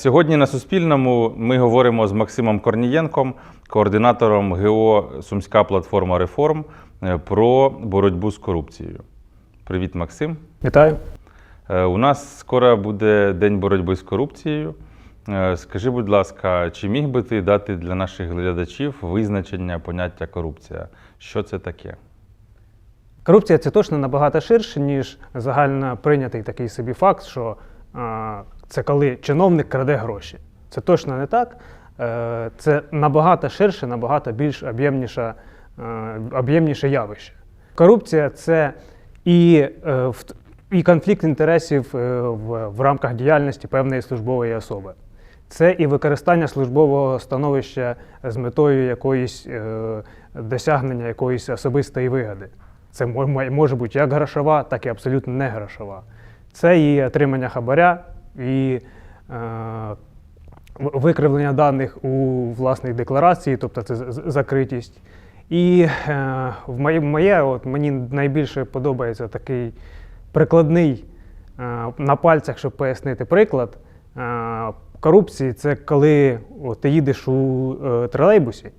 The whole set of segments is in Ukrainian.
Сьогодні на Суспільному ми говоримо з Максимом Корнієнком, координатором ГО Сумська платформа реформ е, про боротьбу з корупцією. Привіт, Максим. Вітаю. Е, У нас скоро буде День боротьби з корупцією. Е, Скажи, будь ласка, чи міг би ти дати для наших глядачів визначення поняття корупція? Що це таке? Корупція це точно набагато ширше, ніж загально прийнятий такий собі факт, що це коли чиновник краде гроші. Це точно не так. Е, Це набагато ширше, набагато більш об'ємніше, е, об'ємніше явище. Корупція це і, е, і конфлікт інтересів в, в рамках діяльності певної службової особи. Це і використання службового становища з метою якоїсь е, досягнення якоїсь особистої вигоди. Це мо- мо- може бути як грошова, так і абсолютно не грошова. Це і отримання хабаря, і е, викривлення даних у власних декларації, тобто це закритість. І е, в моє, моє от мені найбільше подобається такий прикладний е, на пальцях, щоб пояснити приклад. Е, корупції це коли от, ти їдеш у е, тролейбусі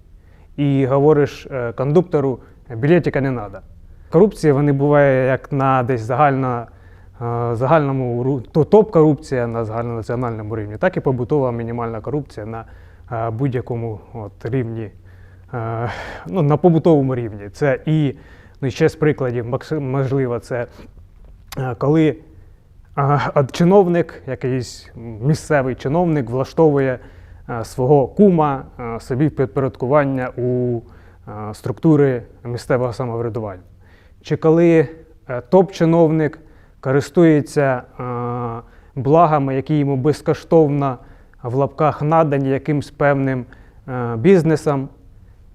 і говориш е, кондуктору, білетика не треба. Корупція вони буває як на десь загально, е, загальному то топ-корупція на загальнонаціональному рівні, так і побутова мінімальна корупція на е, будь-якому рівні, е, ну, на побутовому рівні. Це і ну, ще з прикладів, можливо, це е, коли чиновник, якийсь місцевий чиновник, влаштовує свого кума собі в підпорядкування у структури місцевого самоврядування. Чи коли е, топ-чиновник користується благами, які йому безкоштовно в лапках надані якимсь певним е, бізнесом,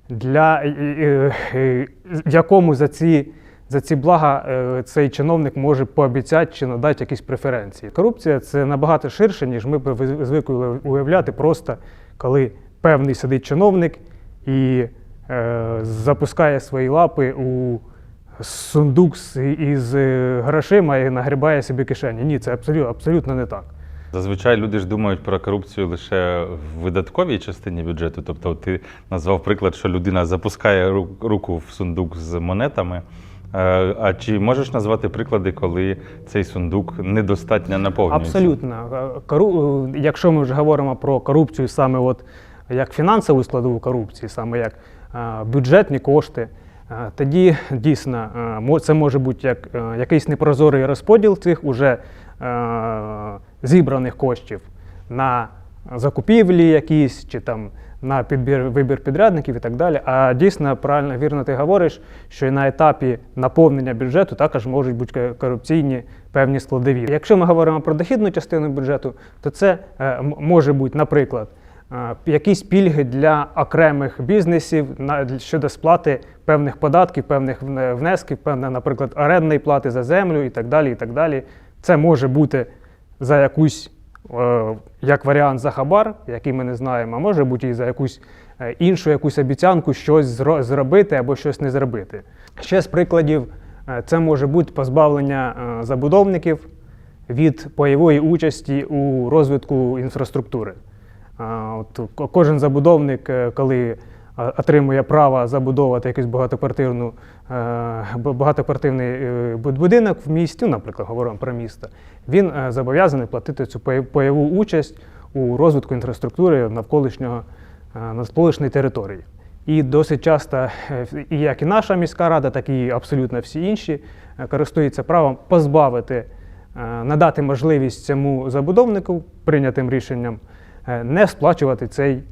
для е, е, е, якому за ці, за ці блага е, цей чиновник може пообіцяти чи надати якісь преференції. Корупція це набагато ширше, ніж ми звикли уявляти, просто коли певний сидить чиновник і е, запускає свої лапи у сундук із е, грошима і нагрібає собі кишені. Ні, це абсолютно, абсолютно не так. Зазвичай люди ж думають про корупцію лише в видатковій частині бюджету. Тобто, ти назвав приклад, що людина запускає ру- руку в сундук з монетами. Е, А чи можеш назвати приклади, коли цей сундук недостатньо наповнюється? Абсолютно. Е, Кору... Якщо ми вже говоримо про корупцію саме от як фінансову складову корупції, саме як бюджетні кошти, тоді дійсно е, це може бути як е, якийсь непрозорий розподіл цих уже е, зібраних коштів на закупівлі якісь чи там на підбір вибір підрядників і так далі. А дійсно, правильно вірно ти говориш, що і на етапі наповнення бюджету також можуть бути корупційні певні складові. Якщо ми говоримо про дохідну частину бюджету, то це е, може бути, наприклад, е, якісь пільги для окремих бізнесів щодо сплати певних податків, певних внесків, певне, наприклад, орендної плати за землю і так далі. І так далі. Це може бути за якусь е, як варіант за хабар, який ми не знаємо, а може бути і за якусь е, іншу якусь обіцянку щось зробити або щось не зробити. Ще з прикладів, е, це може бути позбавлення забудовників від пайової участі у розвитку інфраструктури. От кожен забудовник, е, коли отримує право забудовувати якийсь багатоквартирну, е, багатоквартирний е, будинок в місті, ну, наприклад, говоримо про місто, він е, зобов'язаний платити цю пай- пайову участь у розвитку інфраструктури навколишнього е, навколишньої території. І досить часто, е, і як і наша міська рада, так і абсолютно всі інші е, користуються правом позбавити, е, надати можливість цьому забудовнику прийнятим рішенням е, не сплачувати цей,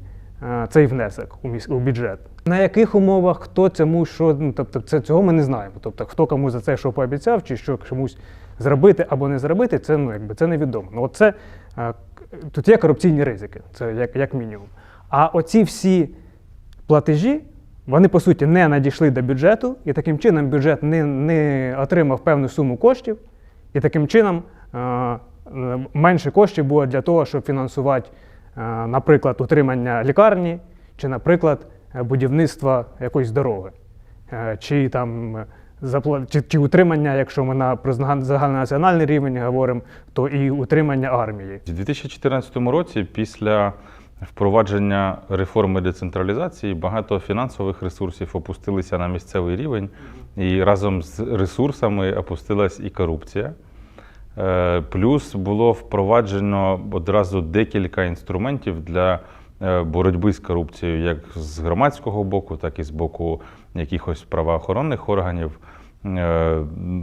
е, цей внесок у, міс- у бюджет. На яких умовах, хто цьому що, ну, тобто це, цього ми не знаємо. Тобто, хто кому за це що пообіцяв, чи що комусь зробити або не зробити, це, ну, якби, це невідомо. Ну, от е, тут є корупційні ризики, це як, як мінімум. А оці всі платежі, вони по суті не надійшли до бюджету, і таким чином бюджет не, не отримав певну суму коштів, і таким чином е, е, менше коштів було для того, щоб фінансувати, е, наприклад, утримання лікарні, чи, наприклад, е, будівництво якоїсь дороги, е, чи там е, чи, чи утримання, якщо ми на загальнонаціональний рівень говоримо, то і утримання армії. У 2014 році, після впровадження реформи децентралізації, багато фінансових ресурсів опустилися на місцевий рівень, і разом з ресурсами опустилась і корупція. Е, Плюс було впроваджено одразу декілька інструментів для е, боротьби з корупцією, як з громадського боку, так і з боку якихось правоохоронних органів. Е,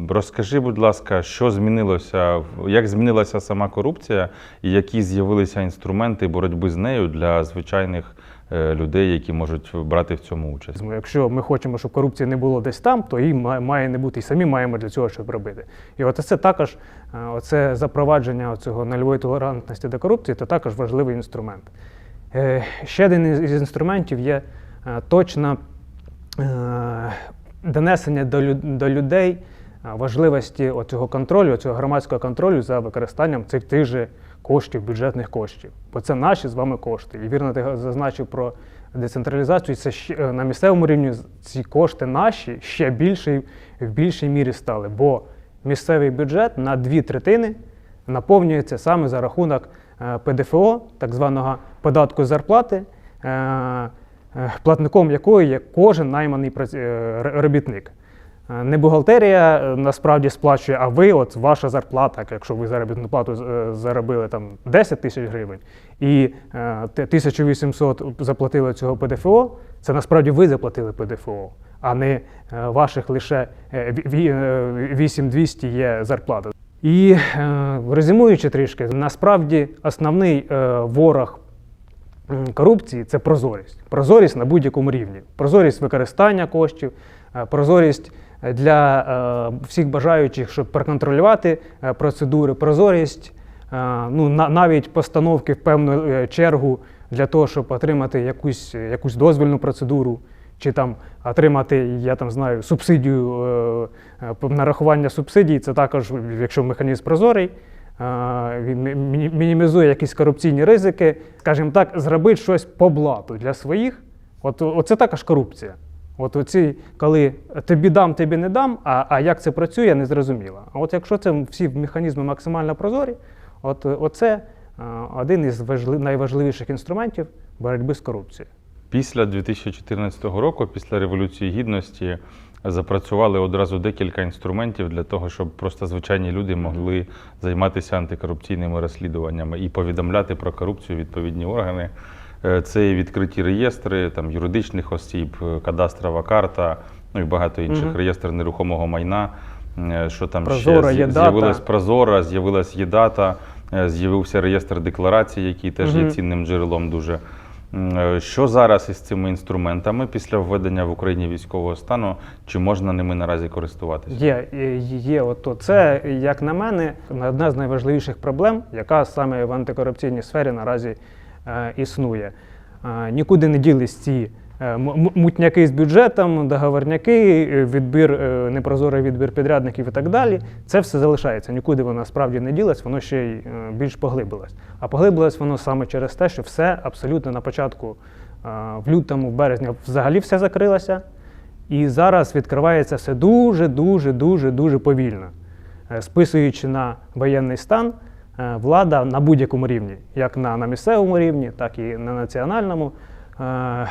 Розкажи, будь ласка, що змінилося, як змінилася сама корупція, і які з'явилися інструменти боротьби з нею для звичайних людей, які можуть брати в цьому участь? Якщо ми хочемо, щоб корупції не було десь там, то її має не бути, і самі маємо для цього щоб робити. І от це також е, оце запровадження цього нульової толерантності до корупції це також важливий інструмент. Е, Ще один із інструментів є е, точно е, донесення до, людей е, важливості цього контролю, цього громадського контролю за використанням цих тих же коштів, бюджетних коштів. Бо це наші з вами кошти. І вірно, ти зазначив про децентралізацію. Це ще, е, на місцевому рівні ці кошти наші ще більше в більшій мірі стали. Бо місцевий бюджет на дві третини наповнюється саме за рахунок е, ПДФО, так званого податку зарплати, е, платником якої є кожен найманий робітник. Е, Не бухгалтерія е, насправді сплачує, а ви, от ваша зарплата, якщо ви заробітну плату е, заробили там 10 тисяч гривень і е, те- 1800 заплатили цього ПДФО, це насправді ви заплатили ПДФО, а не ваших лише е, ві- ві- е, 8200 є зарплата. І резюмуючи трішки, насправді основний ворог корупції це прозорість. Прозорість на будь-якому рівні. Прозорість використання коштів, прозорість для е, всіх бажаючих, щоб проконтролювати е, процедури, прозорість, е, ну, на, навіть постановки в певну чергу для того, щоб отримати якусь, якусь дозвільну процедуру. Чи там отримати, я там знаю, субсидію, нарахування субсидій, це також, якщо механізм прозорий, він мінімізує якісь корупційні ризики, скажімо так, зробити щось по блату для своїх. От оце також корупція. От оці, коли тобі дам, тобі не дам, а, а як це працює, не зрозуміло. А от якщо це всі механізми максимально прозорі, от оце е, один із важли- найважливіших інструментів боротьби з корупцією. Після 2014 року, після Революції Гідності, запрацювали одразу декілька інструментів для того, щоб просто звичайні люди могли займатися антикорупційними розслідуваннями і повідомляти про корупцію відповідні органи. Е, Це відкриті реєстри там, юридичних осіб, е, кадастрова карта, ну і багато інших Мгм. реєстр нерухомого майна. е, Що там Прозора, ще з'явилась Прозора, з'явилась єдата, з'явився реєстр декларацій, який теж є цінним джерелом дуже. Що зараз із цими інструментами після введення в Україні військового стану? Чи можна ними наразі користуватися? Є, є, ото. Це, як на мене, одна з найважливіших проблем, яка саме в антикорупційній сфері наразі існує. Е, нікуди не ділись ці е, мутняки з бюджетом, договорняки, е, відбір, е, непрозорий відбір підрядників і так далі. Це все залишається. Нікуди воно справді не ділось, воно ще й е, більш поглибилось. А поглибилось воно саме через те, що все абсолютно на початку, е, в лютому, в березні, взагалі все закрилося. І зараз відкривається все дуже, дуже, дуже, дуже повільно. Е, Списуючи на воєнний стан, е, влада на будь-якому рівні, як на, на місцевому рівні, так і на національному, е,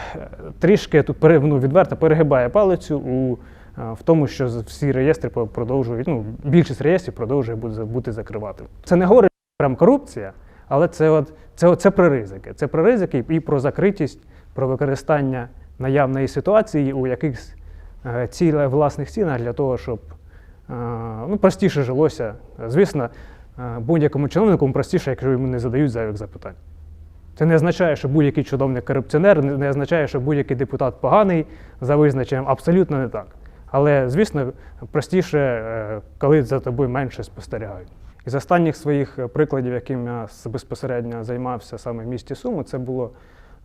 трішки тут ну, відверто перегибає палицю у, е, в тому, що всі реєстри продовжують, ну, більшість реєстрів продовжує бути, закривати. Це не говорить прям корупція, але це, от, це, це про ризики. Це про ризики і про закритість, про використання наявної ситуації у якихось е, ціле власних цінах для того, щоб е, ну, простіше жилося. Звісно, е, будь-якому чиновнику простіше, якщо йому не задають зайвих запитань. Це не означає, що будь-який чиновник корупціонер, не означає, що будь-який депутат поганий за визначенням. Абсолютно не так. Але, звісно, простіше, е, коли за тобою менше спостерігають. Із останніх своїх е, прикладів, яким я безпосередньо займався саме в місті Суми, це було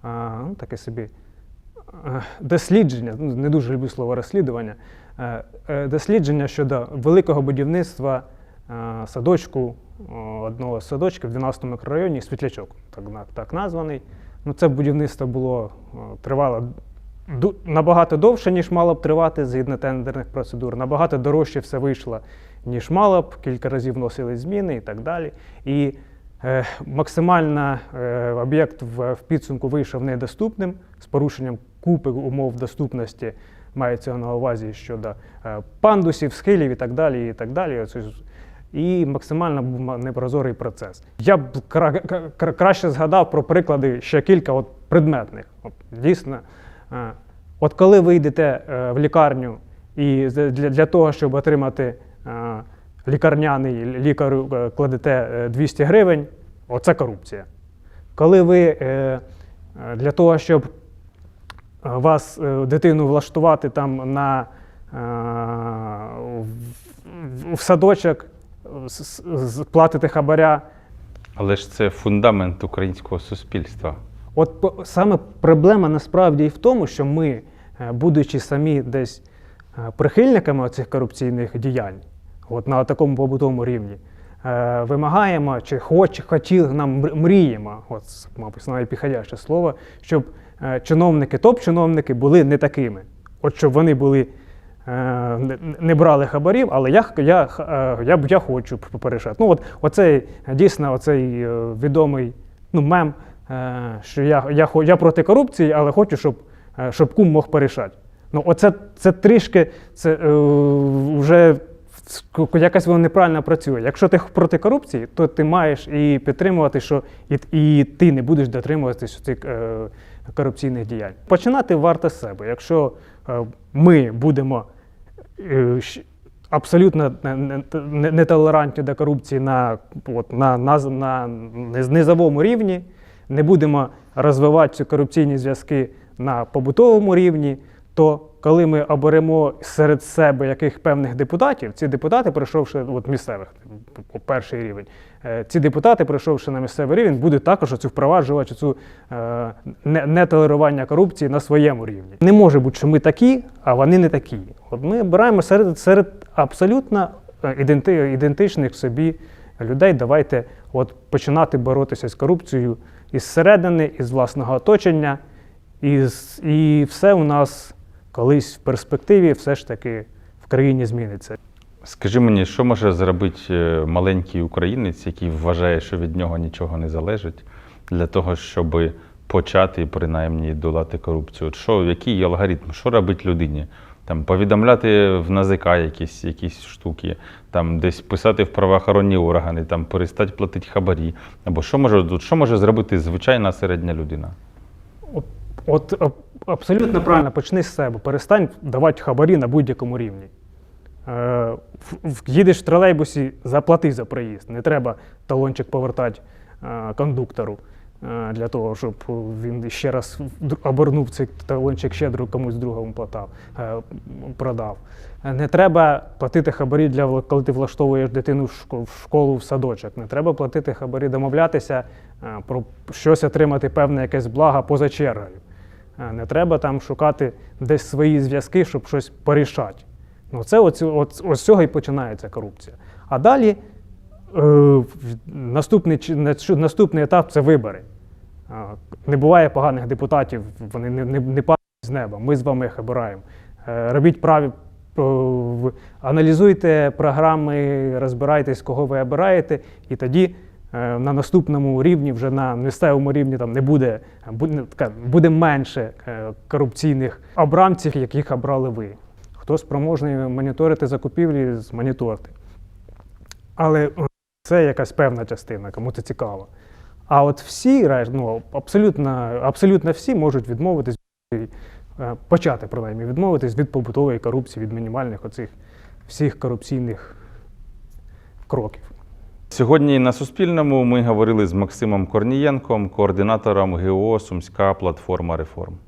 е, ну, таке собі е, дослідження, ну, не дуже люблю слово розслідування, е, е, дослідження щодо великого будівництва е, садочку, одного з садочків в 12 мікрорайоні Світлячок, так, так названий. Ну, це будівництво було тривало набагато довше, ніж мало б тривати згідно тендерних процедур, набагато дорожче все вийшло, ніж мало б, кілька разів вносили зміни і так далі. І е, максимально е, об'єкт в, в підсумку вийшов недоступним з порушенням купи умов доступності. Мається на увазі щодо е, пандусів, схилів і так далі. І так далі. Оце і максимально був непрозорий процес. Я б кра- кра- кра- краще згадав про приклади ще кілька от предметних. От, дійсно, е, от коли ви йдете е, в лікарню і для, для того, щоб отримати е, лікарняний лікарю кладете е, 200 гривень, оце корупція. Коли ви для того, щоб вас дитину влаштувати там на в, садочок, платите хабаря. Але ж це фундамент українського суспільства. От саме проблема насправді і в тому, що ми, е, будучи самі десь е, прихильниками цих корупційних діянь, от на такому побутовому рівні, е, вимагаємо чи хоч, хотіли нам мріємо, от, мабуть, найпіходяще слово, щоб чиновники, топ-чиновники були не такими. От щоб вони були. Е, Не, брали хабарів, але я, я, е, я, я хочу п- порішати. Ну, от, оцей дійсно оцей е, відомий ну, мем, що я, я, я проти корупції, але хочу, щоб, щоб кум мог порішати. Ну, оце це трішки це, е, вже якось воно неправильно працює. Якщо ти проти корупції, то ти маєш і підтримувати, що і, і ти не будеш дотримуватися цих е, корупційних діянь. Починати варто з себе. Якщо е, ми будемо абсолютно не- не- нетолерантні до корупції на, от, на, на, на низовому рівні, не будемо розвивати ці корупційні зв'язки на побутовому рівні, то коли ми оберемо серед себе яких певних депутатів, ці депутати, пройшовши от, місцевих, по- перший рівень, е, ці депутати, пройшовши на місцевий рівень, будуть також оцю впроваджувати цю е, не- нетолерування корупції на своєму рівні. Не може бути, що ми такі, а вони не такі. От ми обираємо серед, серед абсолютно е, іденти, ідентичних собі людей. Давайте от починати боротися з корупцією із середини, із власного оточення, і, з- і все у нас колись в перспективі все ж таки в країні зміниться. Скажи мені, що може зробити е, маленький українець, який вважає, що від нього нічого не залежить, для того, щоб почати принаймні долати корупцію? От Що, який алгоритм? Що робить людині? Там повідомляти в НАЗК якісь, якісь штуки, там десь писати в правоохоронні органи, там перестати платити хабарі. Або що може, що може зробити звичайна середня людина? От, от абсолютно правильно почни з себе. Перестань давати хабарі на будь-якому рівні. Е, їдеш в тролейбусі, заплати за проїзд. Не треба талончик повертати е, кондуктору е, для того, щоб він ще раз обернув цей талончик ще комусь другому платав, е, продав. Е, Не треба платити хабарі, для, коли ти влаштовуєш дитину в шко- в школу, в садочок. Не треба платити хабарі, домовлятися е, про щось отримати певне якесь благо поза чергою. Е, Не треба там шукати десь свої зв'язки, щоб щось порішати. Ну, це от, от з цього і починається корупція. А далі е, наступний, наступний етап це вибори. Е, Не буває поганих депутатів, вони не, не, не падають з неба. Ми з вами їх обираємо. Е, Робіть праві, аналізуйте програми, розбирайтесь, кого ви обираєте, і тоді на наступному рівні, вже на місцевому рівні, там не буде, буде, менше е, корупційних обранців, яких обрали ви. Хто спроможний моніторити закупівлі, змоніторте. Але е, це якась певна частина, кому це цікаво. А от всі, ну, абсолютно, абсолютно всі можуть відмовитись, е, почати принаймні відмовитись від побутової корупції, від мінімальних оцих всіх корупційних кроків. Сьогодні на Суспільному ми говорили з Максимом Корнієнком, координатором ГО Сумська платформа реформ.